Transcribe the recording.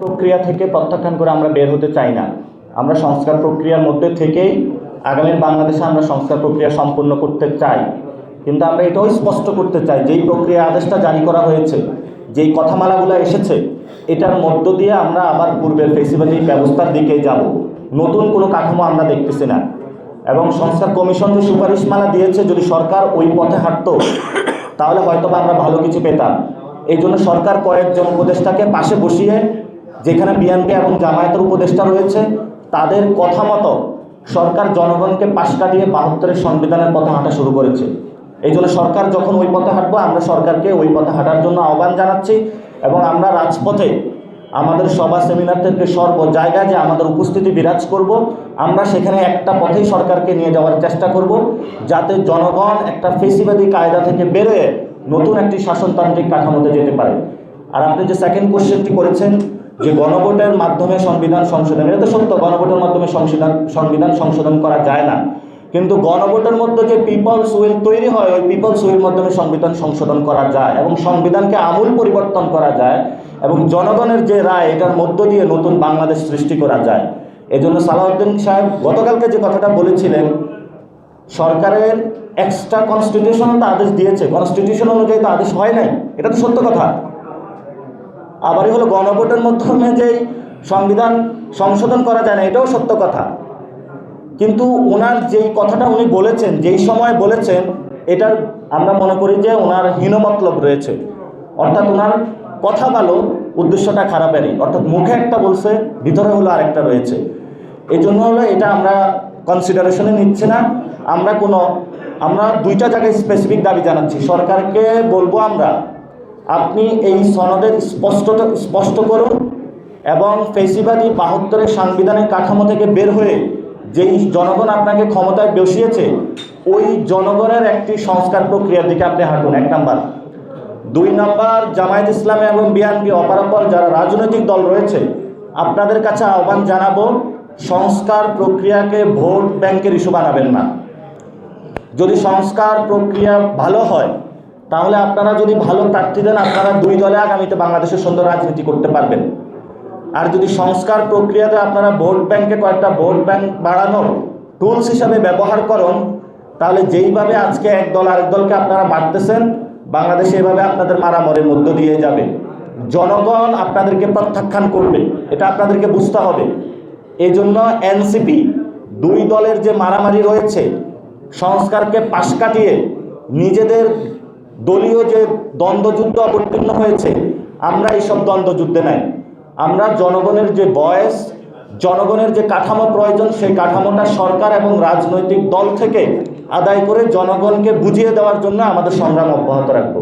প্রক্রিয়া থেকে প্রত্যাখ্যান করে আমরা বের হতে চাই না। আমরা সংস্কার প্রক্রিয়ার মধ্যে থেকেই আগামী বাংলাদেশে আমরা সংস্কার প্রক্রিয়া সম্পন্ন করতে চাই। কিন্তু আমরা এটাও স্পষ্ট করতে চাই, যেই প্রক্রিয়া আদেশটা জারি করা হয়েছে, যেই কথামালাগুলো এসেছে, এটার মধ্য দিয়ে আমরা আবার পূর্বের ফেসিবাদী ব্যবস্থার দিকে যাব। নতুন কোনো কাঠামো আমরা দেখতেছি না। এবং সংস্কার কমিশন যে সুপারিশমালা দিয়েছে, যদি সরকার ওই পথে হাঁটতো, তাহলে হয়তো আমরা ভালো কিছু পেতাম। এই জন্য সরকার কয়েকজন উপদেষ্টাকে পাশে বসিয়ে যেখানে বিএনপি এবং জামায়াতের উপদেষ্টা রয়েছে, তাদের কথা মতো সরকার জনগণকে পাশ কাটিয়ে বাহাত্তরের সংবিধানের পথে হাঁটা শুরু করেছে। এই জন্য সরকার যখন ওই পথে হাঁটবো, আমরা সরকারকে ওই পথে হাঁটার জন্য আহ্বান জানাচ্ছি এবং আমরা রাজপথে আমাদের সভা সেমিনার থেকে সর্ব জায়গায় যে আমাদের উপস্থিতি বিরাজ করব, আমরা সেখানে একটা পথেই সরকারকে নিয়ে যাওয়ার চেষ্টা করব, যাতে জনগণ একটা ফেসিবাদী কায়দা থেকে বেরোয় নতুন একটি শাসনতান্ত্রিক কাঠামোতে যেতে পারে। আর আপনি যে সেকেন্ড কোশ্চেনটি করেছেন যে গণভোটের মাধ্যমে সংবিধান সংশোধন, এটা তো সত্য, গণভোটের মাধ্যমে সংবিধান সংবিধান সংশোধন করা যায় না। কিন্তু গণভোটের মধ্যে যে পিপলস উইল তৈরি হয়, ওই পিপলস উইল মাধ্যমে সংবিধান সংশোধন করা যায় এবং সংবিধানকে আমূল পরিবর্তন করা যায় এবং জনগণের যে রায়, এটার মধ্য দিয়ে নতুন বাংলাদেশ সৃষ্টি করা যায়। এজন্য সালাউদ্দিন সাহেব গতকালকে যে কথাটা বলেছিলেন, সরকারের এক্সট্রা কনস্টিটিউশন তো আদেশ দিয়েছে। কনস্টিটিউশন অনুযায়ী তো আদেশ হয় নাই। এটা তো সত্য কথা। আবারই হলো গণভোটের মাধ্যমে যেই সংবিধান সংশোধন করা যায় না, এটাও সত্য কথা। কিন্তু ওনার যেই কথাটা উনি বলেছেন, যেই সময় বলেছেন, এটার আমরা মনে করি যে ওনার হীনমতলব রয়েছে। অর্থাৎ ওনার কথা ভালো, উদ্দেশ্যটা খারাপেরই। অর্থাৎ মুখে একটা বলছে, ভিতরে হলো আরেকটা রয়েছে। এই জন্য হলো এটা আমরা কনসিডারেশনে নিচ্ছি না। আমরা কোনো, আমরা দুইটা জায়গায় স্পেসিফিক দাবি জানাচ্ছি। সরকারকে বলব আমরা আপনি এই সনদের স্পষ্টতা স্পষ্ট করুন এবং ফেসিবাদী বাহাত্তরের সাংবিধানিক কাঠামো থেকে বের হয়ে যেই জনগণ আপনাকে ক্ষমতায় বসিয়েছে, ওই জনগণের একটি সংস্কার প্রক্রিয়ার দিকে আপনি হাঁটুন। এক নাম্বার। দুই নাম্বার, জামায়াত ইসলামী এবং বিএনপি অপরাপর যারা রাজনৈতিক দল রয়েছে, আপনাদের কাছে আহ্বান জানাব, সংস্কার প্রক্রিয়াকে ভোট ব্যাংকের ইস্যু বানাবেন না। যদি সংস্কার প্রক্রিয়া ভালো হয় তাহলে আপনারা যদি ভালো প্রার্থী দেন, আপনারা দুই দলে আগামীতে বাংলাদেশের সুন্দর রাজনীতি করতে পারবেন। আর যদি সংস্কার প্রক্রিয়াতে আপনারা ভোট ব্যাংকে কয়েকটা ভোট ব্যাংক বাড়ানোর টুলস হিসাবে ব্যবহার করুন, তাহলে যেইভাবে আজকে এক দল আরেক দলকে আপনারা মারতেছেন, বাংলাদেশে এভাবে আপনাদের মারামরের মধ্য দিয়ে যাবে। জনগণ আপনাদেরকে প্রত্যাখ্যান করবে, এটা আপনাদেরকে বুঝতে হবে। এই জন্য এনসিপি দুই দলের যে মারামারি রয়েছে, সংস্কারকে পাশ কাটিয়ে নিজেদের দলীয় যে দ্বন্দ্বযুদ্ধ অবতীর্ণ হয়েছে, আমরা এইসব দ্বন্দ্বযুদ্ধে নাই। আমরা জনগণের যে বয়স, জনগণের যে কাঠামো প্রয়োজন, সেই কাঠামোটা সরকার এবং রাজনৈতিক দল থেকে আদায় করে জনগণকে বুঝিয়ে দেওয়ার জন্য আমাদের সংগ্রাম অব্যাহত রাখব।